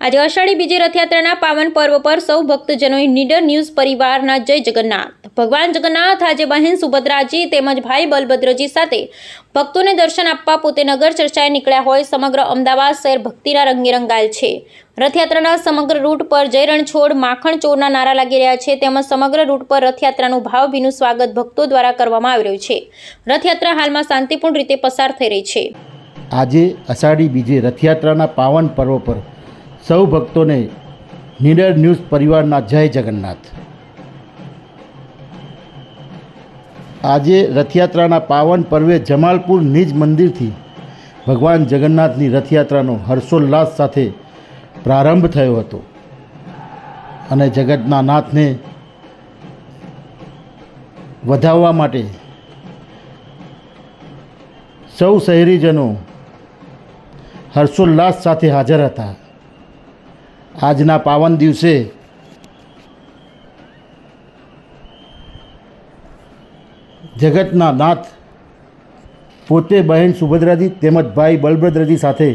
આજે અષાઢી બીજી રથયાત્રાના પાવન પર્વ પર સૌ ભક્તજનોએ નીડર ન્યૂઝ પરિવારના જય જગન્નાથ. ભગવાન જગન્નાથ આજે બહેન સુભદ્રાજી તેમજ ભાઈ બલભદ્રજી સાથે ભક્તોને દર્શન આપવા પોતે નગર ચર્ચાએ નીકળ્યા હોય સમગ્ર અમદાવાદ શહેર ભક્તિના રંગે રંગાયેલ છે. રથયાત્રાના સમગ્ર રૂટ પર જય રણછોડ, માખણ ચોરના નારા લાગી રહ્યા છે તેમજ સમગ્ર રૂટ પર રથયાત્રાનું ભાવભીનું સ્વાગત ભક્તો દ્વારા કરવામાં આવી રહ્યું છે. રથયાત્રા હાલમાં શાંતિપૂર્ણ રીતે પસાર થઈ રહી છે. આજે અષાઢી બીજે રથયાત્રાના પાવન પર્વ પર સૌ ભક્તોને નીડર ન્યૂઝ પરિવારના જય જગન્નાથ. આજે રથયાત્રાના પાવન પર્વે જમાલપુર નિજ મંદિરથી ભગવાન જગન્નાથની રથયાત્રાનો હર્ષોલ્લાસ સાથે પ્રારંભ થયો હતો. અને જગતના નાથને વધાવવા માટે સૌ શહેરીજનો હર્ષોલ્લાસ સાથે હાજર હતા. આજના પાવન દિવસે જગતના નાથ પોતે બહેન સુભદ્રાજી તેમજ ભાઈ બલભદ્રજી સાથે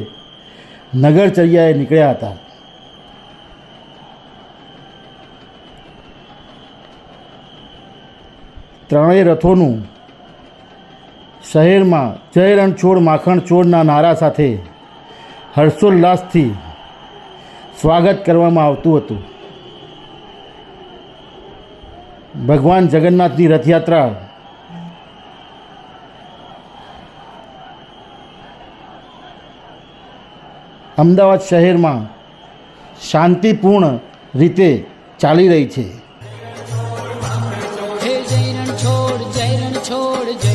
નગરચર્યાએ નીકળ્યા હતા. ત્રણેય રથોનું શહેરમાં જય રણછોડ માખણ છોડના નારા સાથે હર્ષોલ્લાસથી સ્વાગત કરવામાં આવતું હતું. ભગવાન જગન્નાથની રથયાત્રા અમદાવાદ શહેરમાં શાંતિપૂર્ણ રીતે ચાલી રહી છે. જય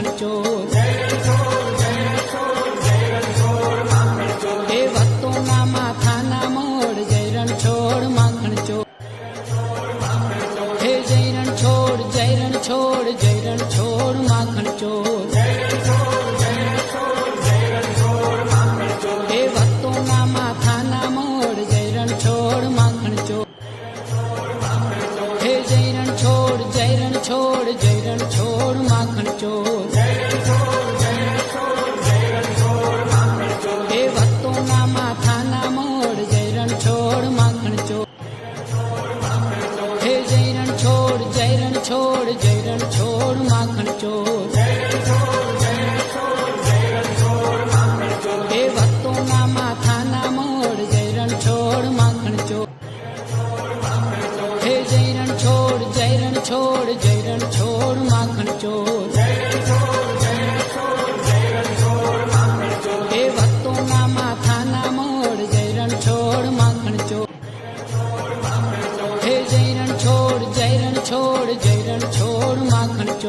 રણછોડ હે ભક્તોના માથાના મોડ જય રણછોડ માખણ ચોર હે જય રણછોડ જય રણછોડ જય રણછોડ માખણ ચોર હે ભક્તોના માથાના મોડ જય રણછોડ માખણ ચોર હે જય રણછોડ જય રણછોડ, જય રણછોડ છોડ, માખણ ચોર. હે ભક્તોના માથાના મોડ જય રણછોડ માખણ ચોર. હે જય રણછોડ જય રણછોડ જય રણછોડ માખણ ચોર.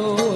માખણ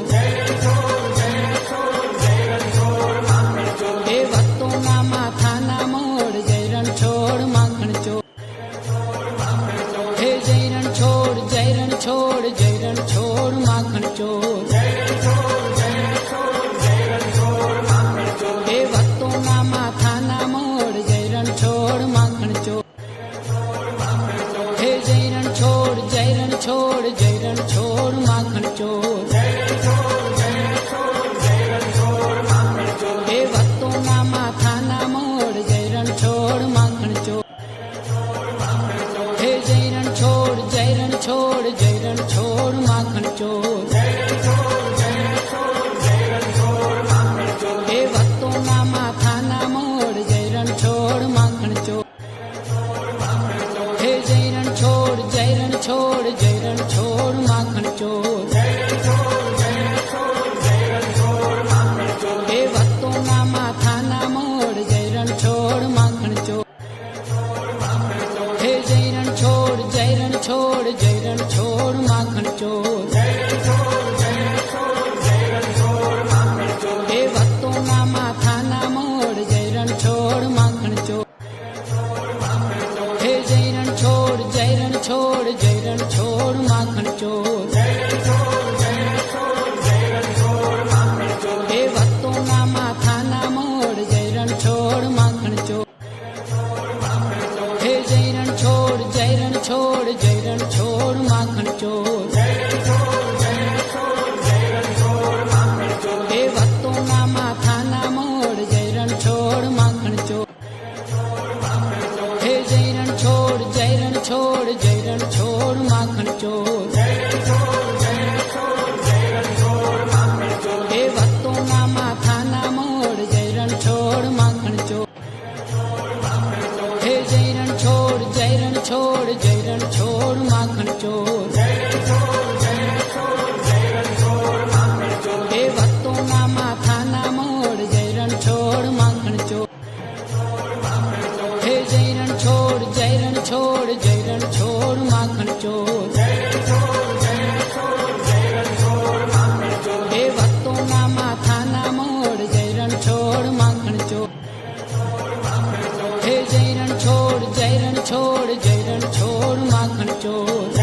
छोड़ जयरन छोड़ माखन चोर છોડ માખણ ચોર. હે જય રણ છોડ જય રણ છોડ જય રણ છોડ માખણ ચોર. હે ભક્તોના માથાના મોડ જય રણ છોડ માખણ ચોર. હે જય માખણ ચોર